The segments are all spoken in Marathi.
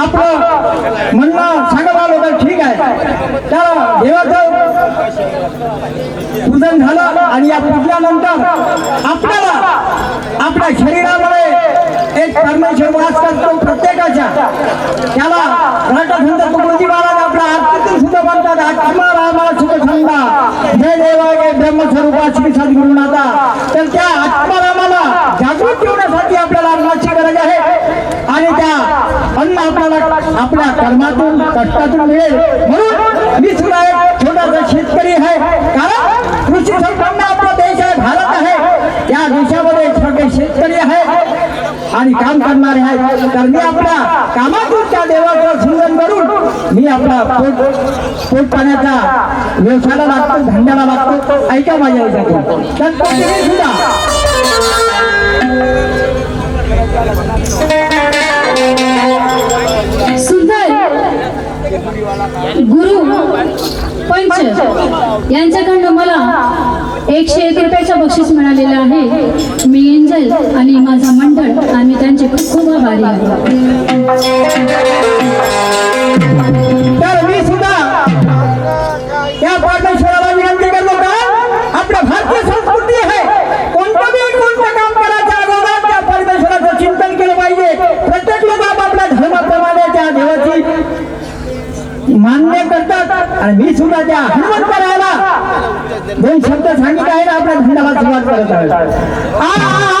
आपलं म्हणणं सांगत आलो तर ठीक आहे. त्या देवाचं पूजन झालं आणि या पूजल्यानंतर आपल्याला आपल्या शरीरामध्ये एक परमेश्वर वास करतो प्रत्येकाच्या. त्याला राष्ट्रसंत तुकडोजी महाराज आपल्या आरतीतून सुद्धा म्हणतात आत्मा रामा सुख संता. हे देवा हे ब्रह्मस्वरूपा श्री सद्गुरुनाथा. तर त्या आत्मारामाला जागृत ठेवण्यासाठी आपल्याला अन्नाची गरज आहे. आणि त्या अन्न आपल्याला आपल्या कर्मातून कष्टातून मिळेल. म्हणून मी सुद्धा एक छोटासा शेतकरी आहे. कारण कृषी संपन्न आपला देश आहे भारत आहे. त्या देशामध्ये छोटे शेतकरी आहेत आणि काम करणारे आहेत. तर मी आपल्या कामातून त्या देवाचं सिंचन करून मी आपला पोट पोट पाण्याचा व्यवसायाला लागतो धंद्याला लागतो. ऐका माझ्या याच्यातून. तर सुद्धा गुरु पंच यांच्याकडनं मला एकशे एक रुपयाचं बक्षीस मिळालेलं आहे. मी एंजल आणि माझा मंडळ आम्ही त्यांचे खूप खूप आभारी आहे मान्य करतात. आणि मी सुद्धा त्या हनुमंतराला दोन शब्द सांगितले आहे ना आपल्या धंद्याला सुरुवात करत आहे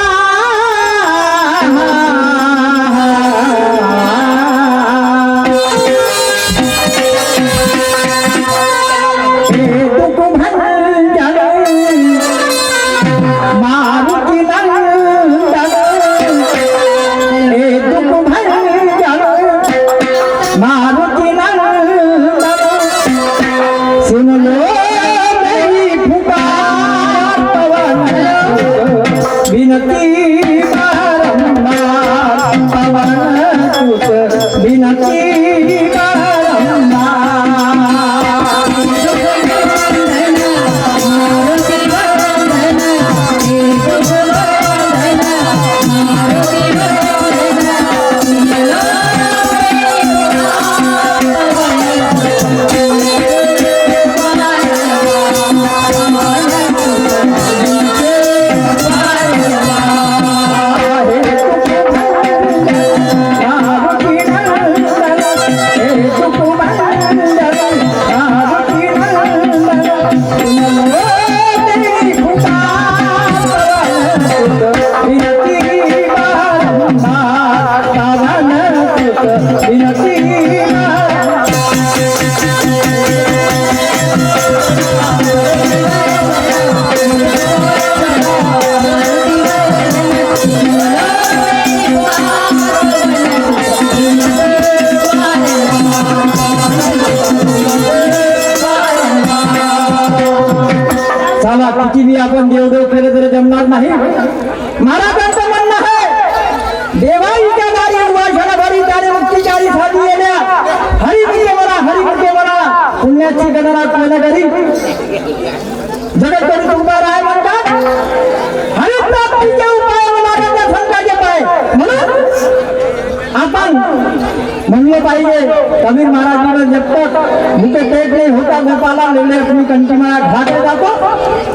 कबीर महाराजांना जब तक भूके पेट नाही होता गोपाला लेले अपनी कंठी मला घाटे जातो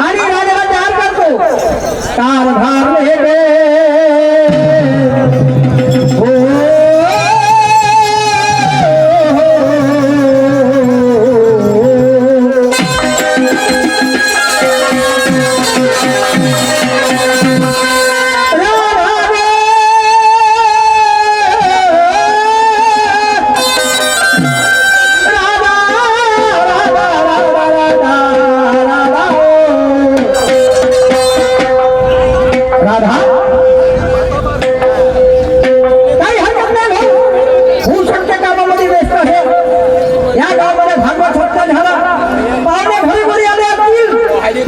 आणि राजाला तयार करतो. कार भार ले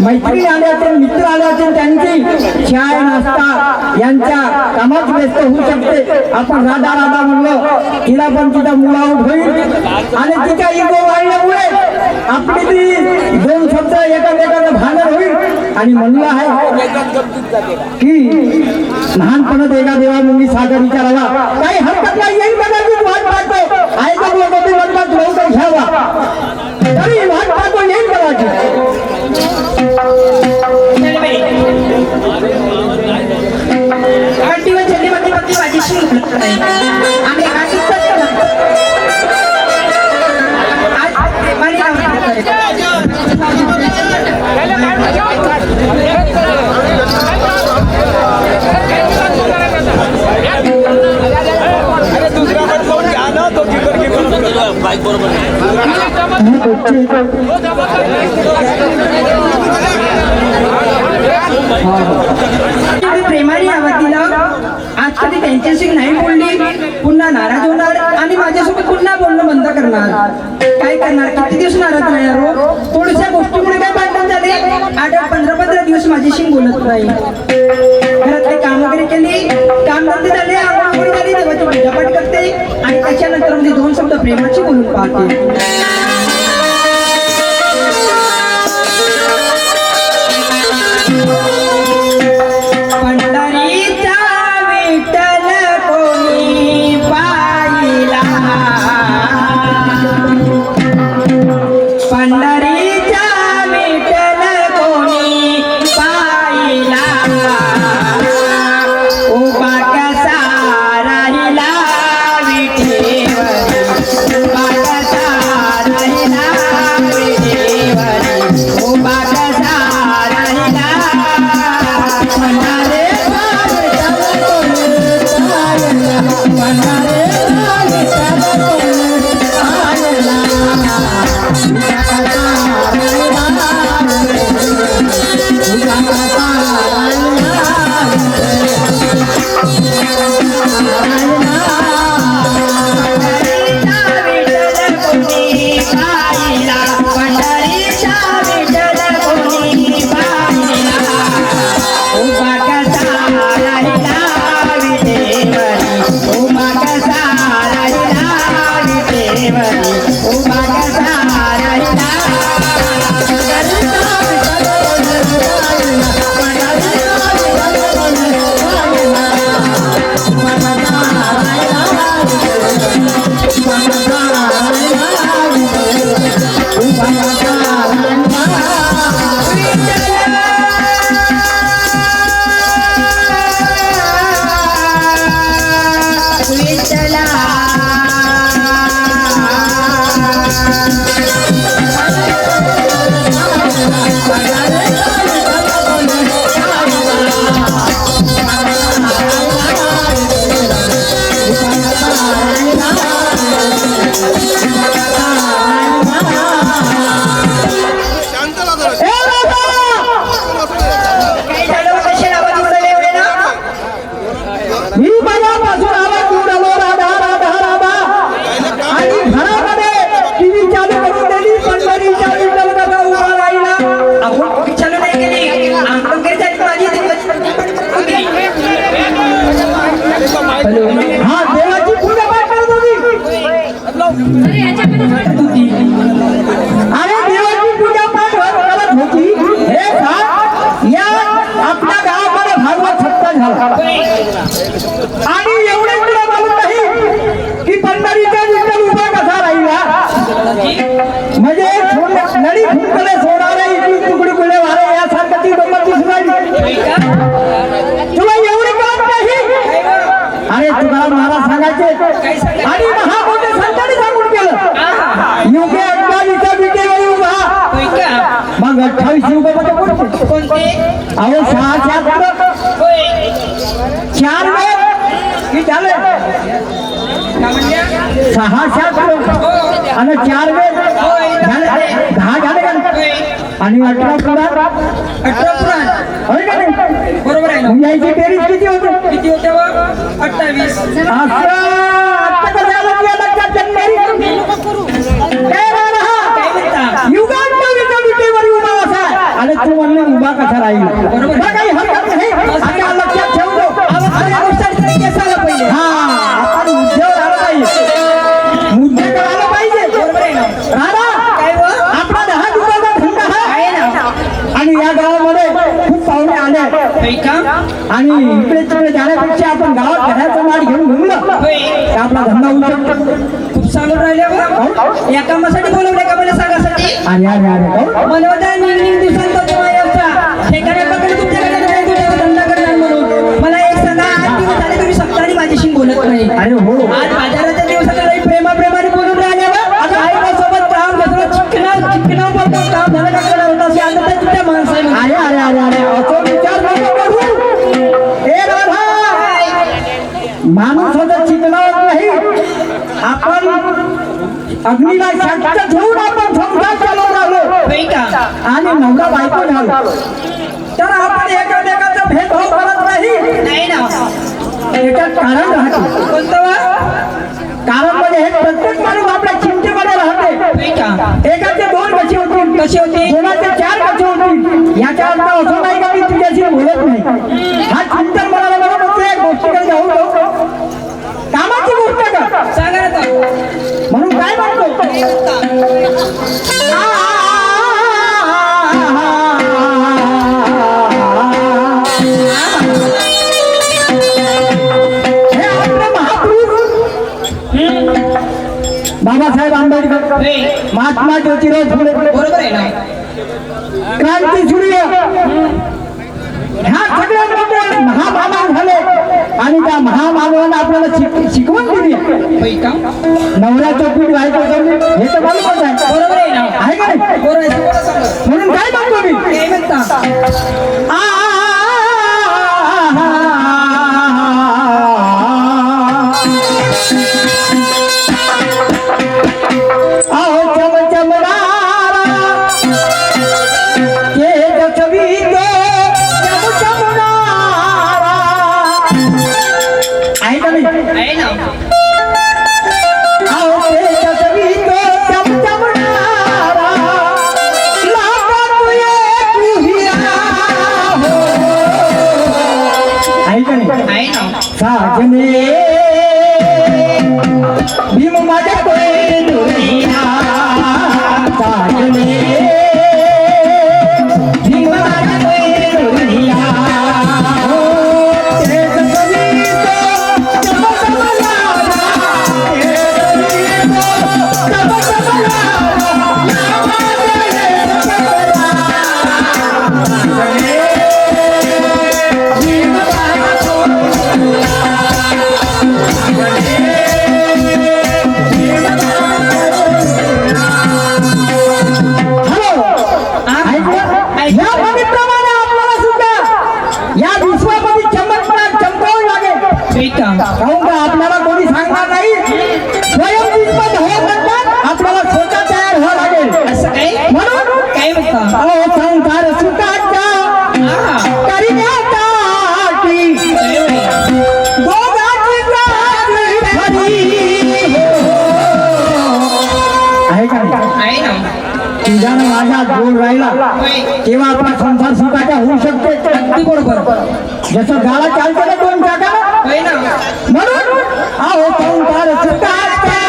मैत्रिणी आले असेल मित्र आले असेल त्यांची चाय नाश्ता यांच्या कामात व्यस्त होऊ शकते. आपण राधा राधा म्हणलं तिला पण तिचा मुला होईल. आणि तिच्या इगो वाढल्यामुळे आपली ती दोन शब्द एकामेकाला भांडण होईल. आणि म्हणलं आहे की लहानपणात एका देवा मुली सागर विचारावा काही हरकत नाही येईल कदाचित वाट पाहतो. आहे का लोक ते म्हणतात लवकर घ्यावा. तरी वाट पाहतो येईल कदाचित माझी आणि आधी अरे दुसरा पण कोण घ्या ना तो किपर किपर बाईक बरोबर तुम्ही प्रेमाने यावं तिला आज कधी नाही बोलली पुन्हा नाराज होणार आणि माझ्यासोबत पुन्हा बोलणं बंद करणार. काय करणार? किती दिवस नाराज राहणार हो थोड्याशा गोष्टीमुळे काय भांडण झाले? आठ आठ पंधरा पंधरा दिवस माझ्याशी बोलत नाही. घरातले काम वगैरे केली? काम धंदे झाले आंघोळ झाली देवाची पूजापाठ करते आणि त्याच्यानंतर म्हणजे दोन शब्द प्रेमाची बोलून पाहते. अहो सहा चार की झाले सहा आणि चार वेद झाले दहा झाले का? आणि अठरा पुराण अठरा पुराण होय का नाही? बरोबर आहे यायची बेरीज किती होते? किती होते अठ्ठावीस. असं आठवण उभा कसा राहील. आणि या आणि इकडे तिकडे जाण्यापेक्षा आपण गावात घराचा माड घेऊन घुमलं. आपला धंदा होऊ शकतो. खूप चांगलं राहिले हो. या कामासाठी बोलवले का मला सांगासाठी अरे अरे अरे मला माझ्याशी बोलत नाही. अरे हो. आज बाजाराच्या दिवसात प्रेमा प्रेमाने बोलून राहिले बा आता आईबासोबत काम घेतलं चिकना चिकना काम झालं का करणार होता? अशी आता त्या माणसाने अरे अरे अरे अरे असं विचार नको करू? राधा माणूस होता चिकनावत नाही. आपण अग्नीला शांत ठेवून आपण संसार चालवून राहिलो आणि नवरा बायको झालो. तर आपण एकामेकाचा भेदभाव कारण राहते कोणतं कारण म्हणजे हे प्रत्येक माणूस आपल्या चिंतेमध्ये राहते. एकाचे दोन कशी होतील? कशी होती दोनाचे चार कसे होतील? याचा अर्थ असं नाही का मी तुझ्याशी बोलत नाही. हा चिंतन मला बरोबर प्रत्येक गोष्टीकडे जाऊ कामाची गोष्ट का सांगा. म्हणून काय म्हणतो? महात्मा ज्योतिराव फुले. बरोबर आहे ना? क्रांती सूर्य ह्या सगळ्या मोठे महामानव झाले. आणि त्या महामानवानं आपल्याला शिक- शिकवण दिली. नवऱ्याचं पीठ व्हायचं हे तर मालूमच आहे. बरोबर आहे ना? आहे का नाही? बरोबर. म्हणून काय म्हणतो. मी काय म्हणता आहे का नाही आहे ना साजने भीम माझ्या कोय या पवित्रमाने आपल्याला सुद्धा या विश्वामध्ये चमत्कार चमकावं लागेल. होय का काहून का आपल्याला कोणी सांगणार नाही? स्वयं विश्वात हो म्हणतात आपल्याला स्वतः तयार व्हावं लागेल. असं काय म्हणून काय म्हणता अहो संसार सुखाचा हा. करण्यासाठी तुझ्यानं माझ्या जोड राहिला तेव्हा आपला संसार सुखाचा होऊ शकते अगदी बरोबर. जसं गाला चालते ना दोन ना. म्हणून अहो संसार सुखाचा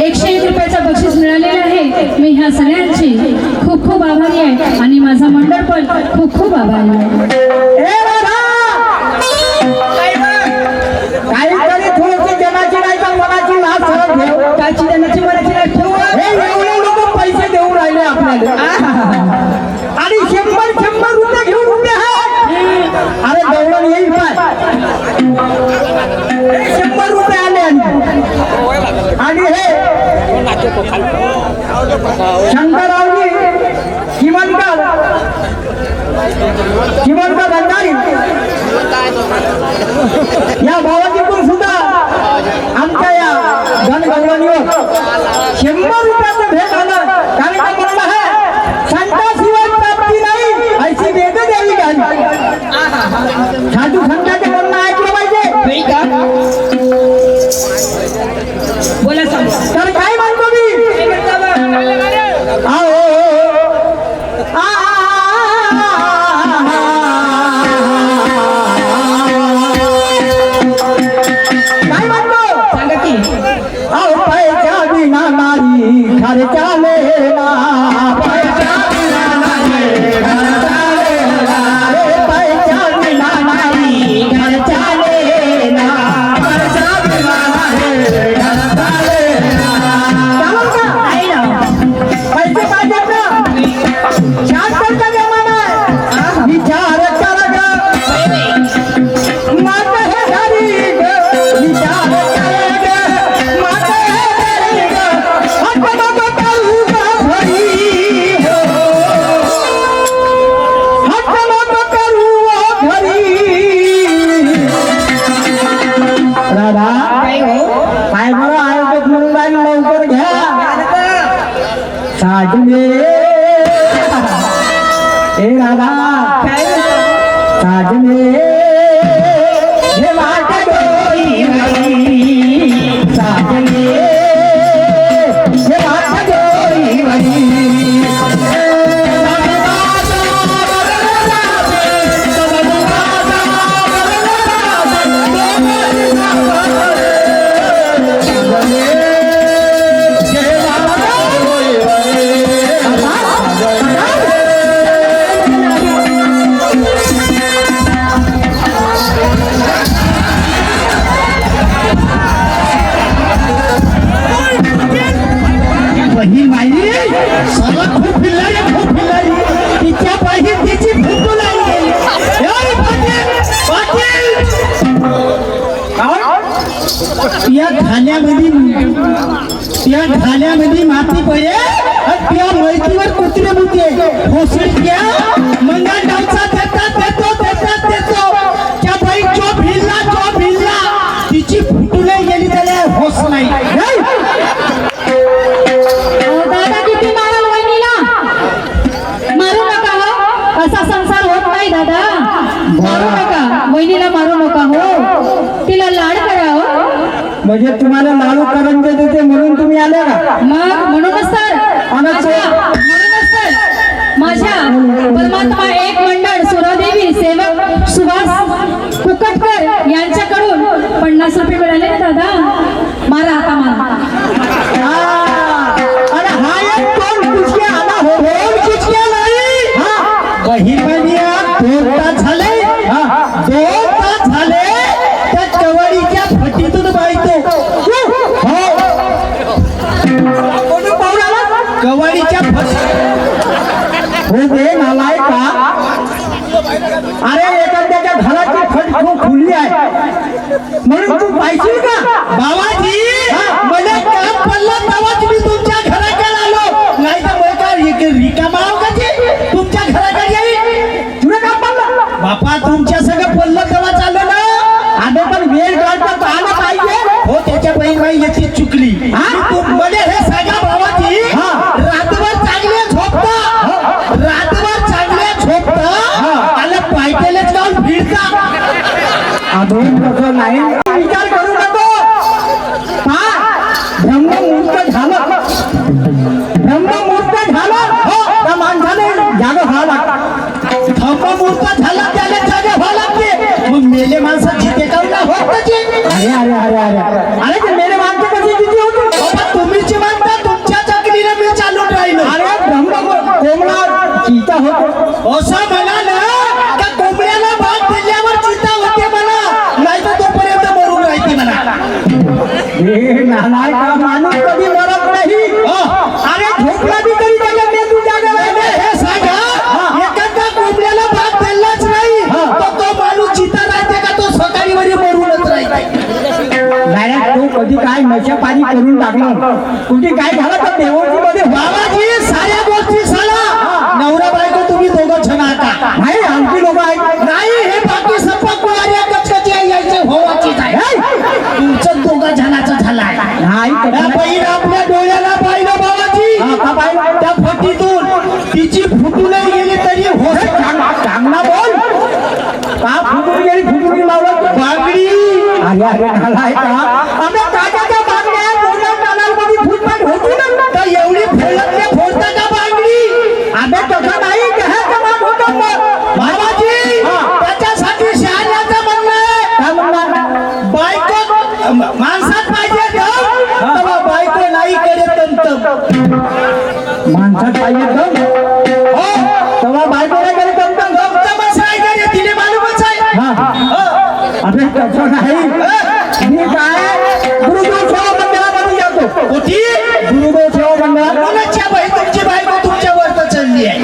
एकशे एक रुपयाचं बक्षीस मिळालेलं आहे. मी ह्या सगळ्यांची खूप खूप आभारी आहे आणि माझा मंडळ पण खूप खूप आभारी आहे. काही तरी थोडीशी नाही मनाची लाच त्याची मनाची शंकररावजी किमनकर किमनकर भंडारी. या भावाजीतून सुद्धा आमच्या या धनगौरणीवर शंभर रुपयाचं भेट आलं. कारण का म्हणलं आहे? संताशिवाय प्राप्ती नाही ऐशी वेद द्यावी साधू संत पाण्यामध्ये माती पडेल त्या माहितीवर कुत्रे मुते घोषित हो, घ्या पन्नास रुपये मिळाले मेले माणसा जिथे काऊला होत अरे अरे अरे अरे अरे ते मेले माणसं कसे जिथे होते बाबा तुम्हीची मानता तुमच्या चाकरीला मी चालू राहिलो अरे ब्रह्म कोंबडा चिता होतो असं मला cái cái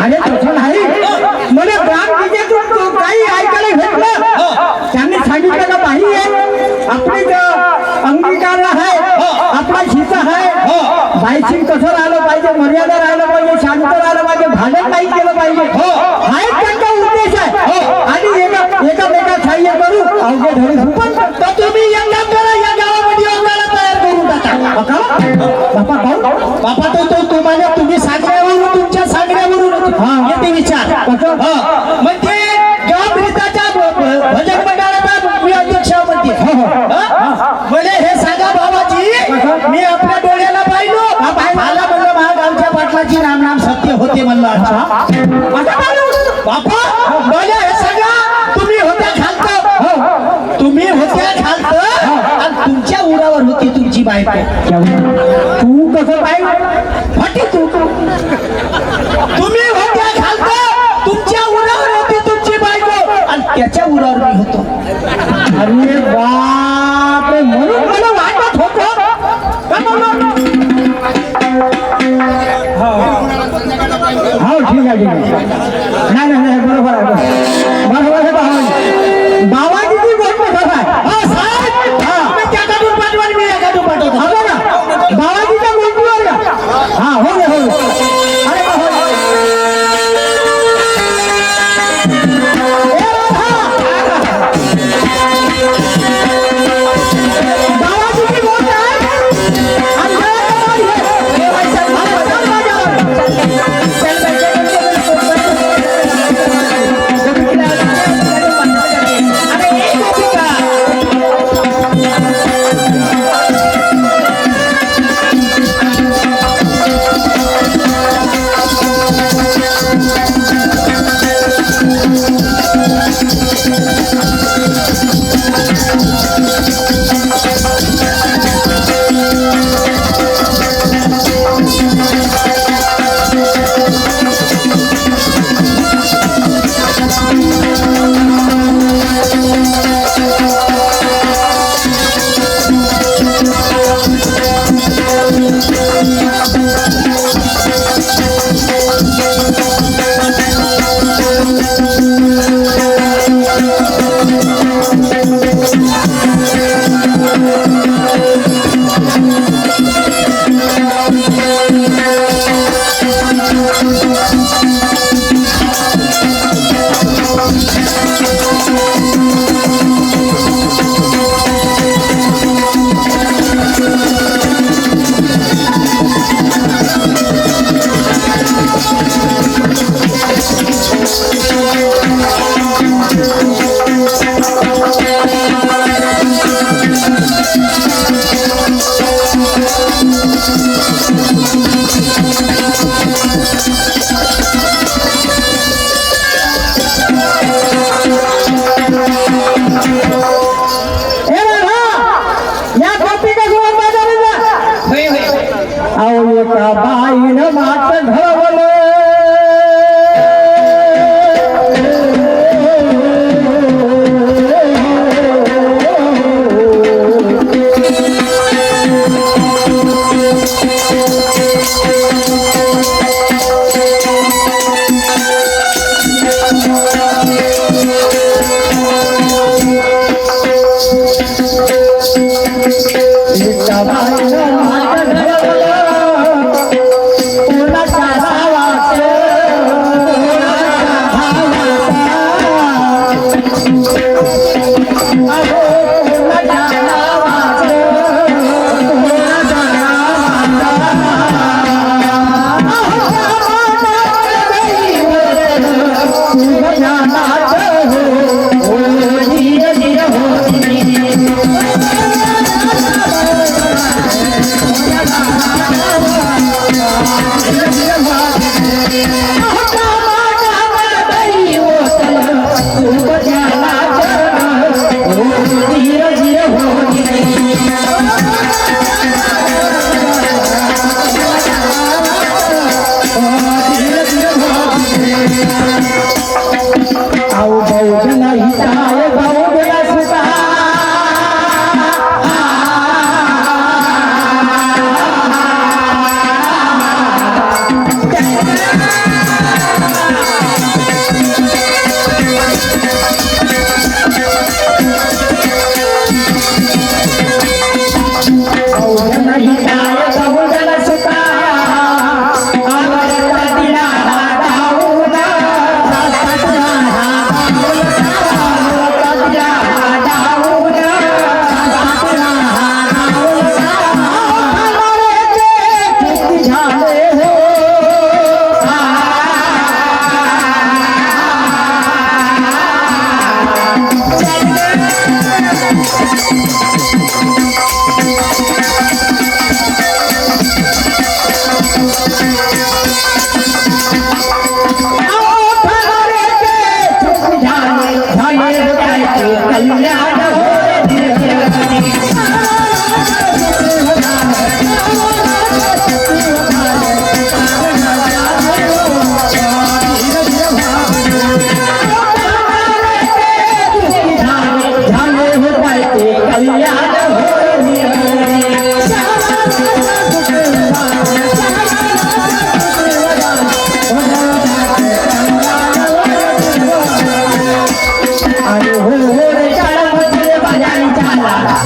अरे तसं नाही मला ग्राम तिथे तू तू काही ऐकायला घेतलं त्यांनी सांगितलं का बाई आहे आपली अंगीकार आहे आपला शिता आहे बाईची तुम्ही हो. आणि तुमच्या उरावर तुमची तू कसं बाय तू. तुम्ही होत्या तुमच्या उरावर होती तुमची बायको. आणि त्याच्या उरावर मी होतो. अरे बाप म्हणून मला वाटत হ্যাঁ ঠিক আছে। না না না বড় বড়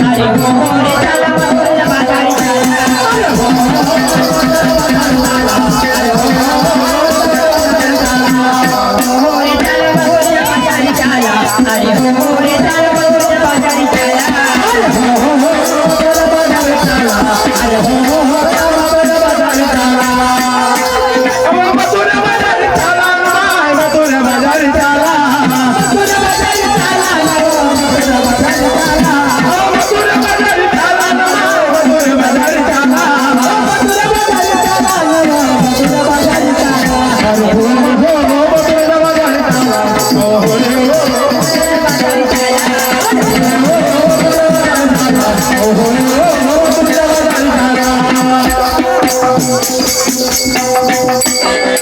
আরে মোহরে তালা